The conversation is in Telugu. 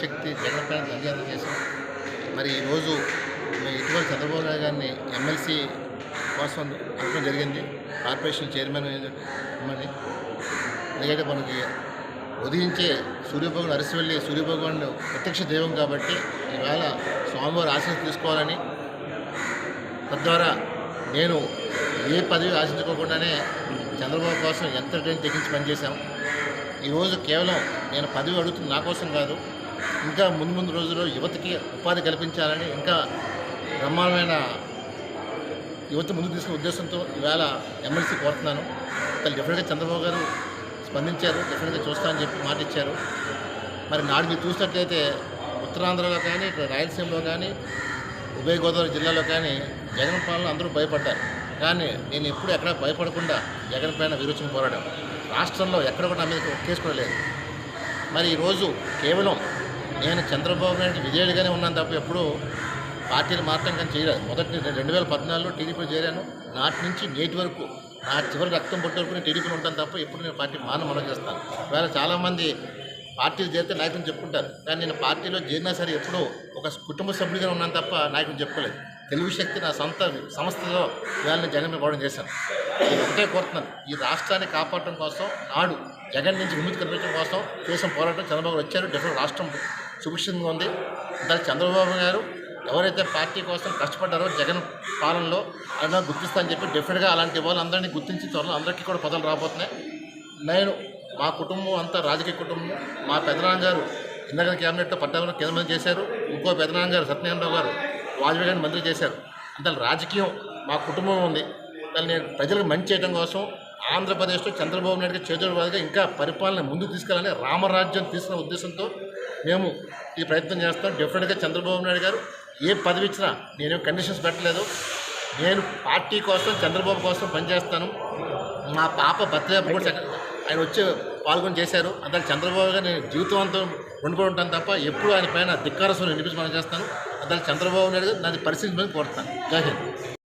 శక్తి జగన్పై దర్యాప్తు చేశాం. మరి ఈరోజు మేము ఇటువంటి చంద్రబాబు నాయుడు గారిని ఎమ్మెల్సీ కోసం అడగడం జరిగింది. కార్పొరేషన్ చైర్మన్ అని ఎందుకంటే మనకి ఉదయించే సూర్యభగవాన్ అరిసి వెళ్ళి సూర్యభగవాను ప్రత్యక్ష దైవం కాబట్టి ఈవేళ స్వామివారి ఆశీస్సు తీసుకోవాలని తద్వారా నేను ఏ పదవి ఆశించుకోకుండానే చంద్రబాబు కోసం ఎంత టైం తెగించి పనిచేశాం. ఈరోజు కేవలం నేను పదవి అడుగుతున్న నా కోసం కాదు ఇంకా ముందు ముందు రోజుల్లో యువతకి ఉపాధి కల్పించాలని ఇంకా బ్రహ్మాండమైన యువత ముందు తీసుకునే ఉద్దేశంతో ఈవేళ ఎమ్మెల్సీ కోరుతున్నాను. కానీ డెఫినెట్గా చంద్రబాబు గారు స్పందించారు డెఫినెట్గా చూస్తానని చెప్పి మాట ఇచ్చారు మరి నాడు మీరు చూసినట్లయితే ఉత్తరాంధ్రలో కానీ ఇక్కడ రాయలసీమలో కానీ ఉభయ గోదావరి జిల్లాలో కానీ జగన్ పాలన అందరూ భయపడ్డారు. కానీ నేను ఎప్పుడు ఎక్కడ భయపడకుండా జగన్ పైన విరోచన పోరాడాను. రాష్ట్రంలో ఎక్కడ కూడా నా మీద ఒక కేసు కూడా లేదు. మరి ఈరోజు కేవలం నేను చంద్రబాబు నాయుడు విజయుడిగానే ఉన్నాను తప్ప ఎప్పుడూ పార్టీలు మారటం కానీ చేయలేదు. మొదటి రెండు వేల పద్నాలుగులో టీడీపీలో చేరాను. నాటి నుంచి నేటి వరకు నా చివరి రక్తం పుట్టే వరకు నేను టీడీపీలో ఉంటాను తప్ప ఎప్పుడు నేను పార్టీ మాన మనం చేస్తాను. ఒకవేళ చాలామంది పార్టీలు చేరితే నాయకుని చెప్పుకుంటారు. కానీ నేను పార్టీలో చేరినా సరే ఎప్పుడూ ఒక కుటుంబ సభ్యుడిగా ఉన్నాను తప్ప నాయకుని చెప్పుకోలేదు. తెలుగు శక్తి నా సొంత సంస్థలో ఇవాళ నేను జగన్ పోవడం చేశాను. నేను ఒకటే కోరుతున్నాను. ఈ రాష్ట్రాన్ని కాపాడటం కోసం నాడు జగన్ నుంచి విముక్తి కల్పించడం కోసం చేసిన పోరాటం చంద్రబాబు వచ్చారు. డెఫినెట్ రాష్ట్రం సుభిక్షంగా ఉంది. దానికి చంద్రబాబు గారు ఎవరైతే పార్టీ కోసం కష్టపడ్డారో జగన్ పాలనలో అలా గుర్తిస్తా అని చెప్పి డెఫినెట్గా అలాంటి వాళ్ళందరినీ గుర్తించి త్వరలో అందరికీ కూడా పదవులు రాబోతున్నాయి. నేను మా కుటుంబం అంతా రాజకీయ కుటుంబం. మా పెదనాన్న గారు ఇందాక క్యాబినెట్లో పట్టాభిలో కేంద్ర మంత్రి చేశారు. ఇంకో పెదనాన్న గారు సత్యనారాయణరావు గారు వాజ్పేయి గారిని మంత్రి చేశారు. అంత రాజకీయం మా కుటుంబం ఉంది. దాన్ని నేను ప్రజలకు మంచి చేయడం కోసం ఆంధ్రప్రదేశ్లో చంద్రబాబు నాయుడు గారి చేతుల ఇంకా పరిపాలన ముందుకు తీసుకెళ్ళాలని రామరాజ్యం తీసుకున్న ఉద్దేశంతో మేము ఈ ప్రయత్నం చేస్తాం. డెఫినెట్గా చంద్రబాబు నాయుడు గారు ఏ పదవి ఇచ్చినా నేనేం కండిషన్స్ పెట్టలేదు. నేను పార్టీ కోసం చంద్రబాబు కోసం పనిచేస్తాను. మా పాప బర్త్డే కూడా ఆయన వచ్చి పాల్గొని చేశారు. అంతా చంద్రబాబు గారు నేను జీవితవంతం ఉండిపోయి ఉంటాను తప్ప ఎప్పుడు ఆయన పైన ధిక్కారస్వరం వినిపించి మనం చేస్తాను. అంతా చంద్రబాబు నాయుడు గారు నాది పరిశీలించమని కోరుతాను. జై హింద్.